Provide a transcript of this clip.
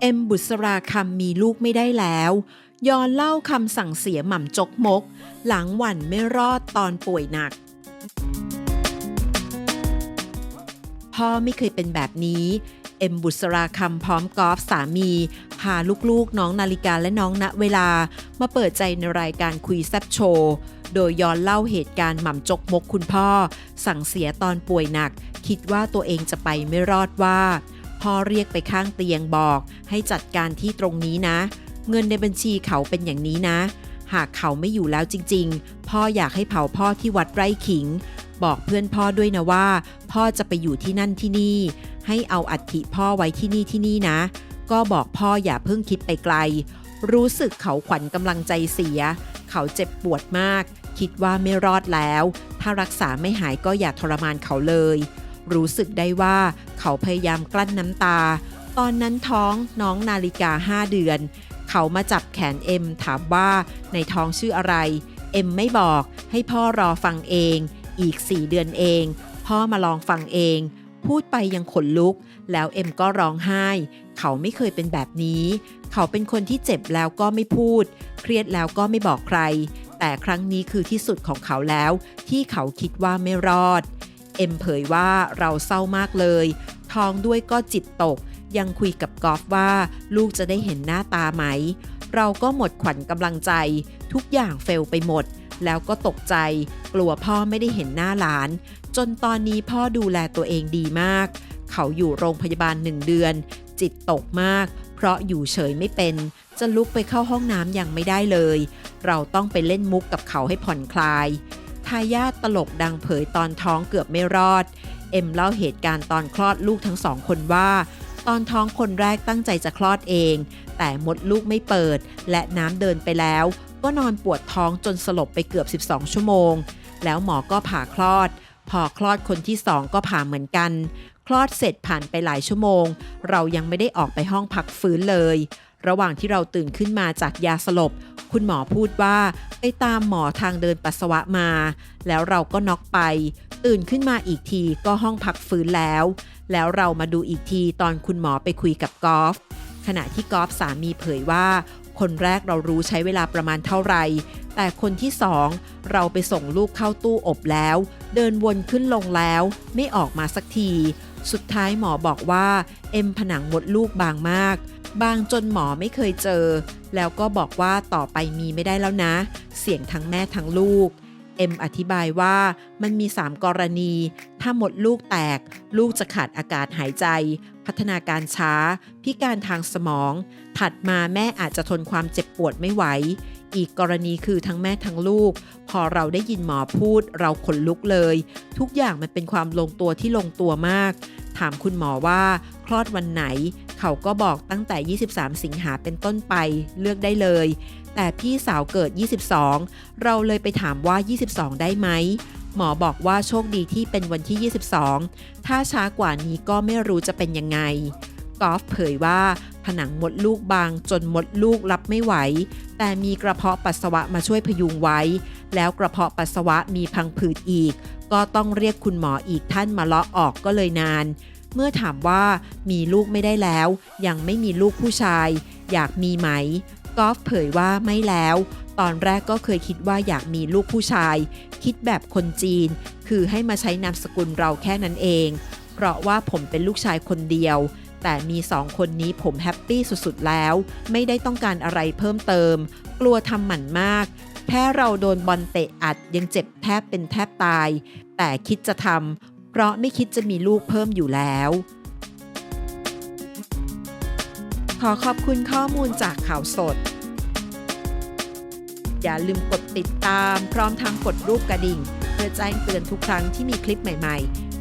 เอ็มบุษราคำมีลูกไม่ได้แล้วย้อนเล่าคำสั่งเสียหม่ำจกมก หลังหวันไม่รอดตอนป่วยหนัก พ่อไม่เคยเป็นแบบนี้ เอ็มบุษราคำพร้อมกอล์ฟสามี พาลูกๆน้องนาฬิกาและน้องณเวลา มาเปิดใจในรายการคุยแซบโชว์ โดยย้อนเล่าเหตุการณ์หม่ำจกมกคุณพ่อ สั่งเสียตอนป่วยหนัก คิดว่าตัวเองจะไปไม่รอดว่า พ่อเรียกไปข้างเตียงบอกให้จัดการที่ตรงนี้นะ เงินในบัญชีเขาเป็นอย่างนี้นะ หากเขาไม่อยู่แล้วจริง ๆ พ่ออยากให้เผาพ่อที่วัดไร่ขิง บอกเพื่อนพ่อด้วยนะว่า พ่อจะไปอยู่ที่นั่นที่นี่ ให้เอาอัฐิพ่อไว้ที่นี่ที่นี่นะ ก็บอกพ่ออย่าเพิ่งคิดไปไกล รู้สึกเขาขวัญกำลังใจเสีย เขาเจ็บปวดมาก คิดว่าไม่รอดแล้ว ถ้ารักษาไม่หายก็อย่าทรมานเขาเลย รู้สึกได้ว่าเขาพยายามกลั้นน้ำตา ตอนนั้นท้องน้องนาฬิกาห้าเดือน เขามาจับแขนเอ็มถามว่าในท้องชื่ออะไร เอ็มไม่บอกให้พ่อรอฟังเอง อีก4เดือนเอง พ่อมาลองฟังเอง พูดไปยังขนลุก แล้วเอ็มก็ร้องไห้ เขาไม่เคยเป็นแบบนี้ เขาเป็นคนที่เจ็บแล้วก็ไม่พูด เครียดแล้วก็ไม่บอกใคร แต่ครั้งนี้คือที่สุดของเขาแล้ว ที่เขาคิดว่าไม่รอด เอ็มเผยว่าเราเศร้ามากเลย ท้องด้วยก็จิตตก ยังคุยกับกอล์ฟว่า ลูกจะได้เห็นหน้าตาไหม เราก็หมดขวัญกำลังใจ ทุกอย่างเฟลไปหมด แล้วก็ตกใจ กลัวพ่อไม่ได้เห็นหน้าหลาน จนตอนนี้พ่อดูแลตัวเองดีมาก เขาอยู่โรงพยาบาลหนึ่งเดือน จิตตกมาก เพราะอยู่เฉยไม่เป็น จะลุกไปเข้าห้องน้ำยังไม่ได้เลย เราต้องไปเล่นมุกกับเขาให้ผ่อนคลาย ทายาทตลกดังเผยตอนท้องเกือบไม่รอด เอ็มเล่าเหตุการณ์ตอนคลอดลูกทั้งสองคนว่า ตอนท้องคนแรกตั้งใจจะคลอดเอง แต่มดลูกไม่เปิด และน้ำเดินไปแล้ว ก็นอนปวดท้องจนสลบไปเกือบ 12 ชั่วโมง แล้วหมอก็ผ่าคลอด พอคลอดคนที่สองก็ผ่าเหมือนกัน คลอดเสร็จผ่านไปหลายชั่วโมง เรายังไม่ได้ออกไปห้องพักฟื้นเลย ระหว่างที่เราตื่นขึ้นมาจากยาสลบ คุณหมอพูดว่า ไปตามหมอทางเดินปัสสาวะมา แล้วเราก็น็อกไป ตื่นขึ้นมาอีกทีก็ห้องพักฟื้นแล้ว แล้วเรามาดูอีกทีตอนคุณหมอไปคุยกับกอล์ฟขณะที่กอล์ฟสามีเผยว่า คนแรกเรารู้ใช้เวลาประมาณเท่าไหร่แต่คนที่สองเราไปส่งลูกเข้าตู้อบแล้ว เดินวนขึ้นลงแล้ว ไม่ออกมาสักที สุดท้ายหมอบอกว่าเอ็มผนังมดลูกบางมาก บางจนหมอไม่เคยเจอ แล้วก็บอกว่าต่อไปมีไม่ได้แล้วนะ เสี่ยงทั้งแม่ทั้งลูก เอ็มอธิบายว่ามันมี 3 กรณี ถ้าหมดลูกแตก ลูกจะขาดอากาศหายใจ พัฒนาการช้า พิการทางสมอง ถัดมาแม่อาจจะทนความเจ็บปวดไม่ไหว อีกกรณีคือทั้งแม่ทั้งลูก พอเราได้ยินหมอพูด เราขนลุกเลย ทุกอย่างมันเป็นความลงตัวที่ลงตัวมาก ถามคุณหมอว่าคลอดวันไหน เขาก็บอกตั้งแต่ 23 สิงหาเป็นต้นไปเลือกได้เลย แต่พี่สาวเกิด 22 เราเลยไปถามว่า 22 ได้ไหมหมอบอกว่าโชคดีที่เป็นวันที่ 22 ถ้าช้ากว่านี้ก็ไม่รู้จะเป็นยังไง กอล์ฟเผยว่าผนังมดลูกบางจนมดลูกรับไม่ไหว แต่มีกระเพาะปัสสาวะมาช่วยพยุงไว้ แล้วกระเพาะปัสสาวะมีพังผืดอีก ก็ต้องเรียกคุณหมออีกท่านมาเลาะออกก็เลยนาน เมื่อถามว่ามีลูกไม่ได้แล้ว ยังไม่มีลูกผู้ชาย อยากมีไหมกอล์ฟเผยว่าไม่แล้ว ตอนแรกก็เคยคิดว่าอยากมีลูกผู้ชาย คิดแบบคนจีน คือให้มาใช้นามสกุลเราแค่นั้นเอง เพราะว่าผมเป็นลูกชายคนเดียว แต่มีสองคนนี้ผมแฮปปี้สุดๆแล้ว ไม่ได้ต้องการอะไรเพิ่มเติม กลัวทำหมันมากแค่เราโดนบอลเตะอัดยังเจ็บแทบเป็นแทบตาย แต่คิดจะทำเพราะไม่คิดจะมีลูกเพิ่มอยู่แล้ว ขอขอบคุณข้อมูลจากข่าวสด อย่าลืมกดติดตามพร้อมทั้งกดรูปกระดิ่ง เพื่อแจ้งเตือนทุกครั้งที่มีคลิปใหม่ ๆ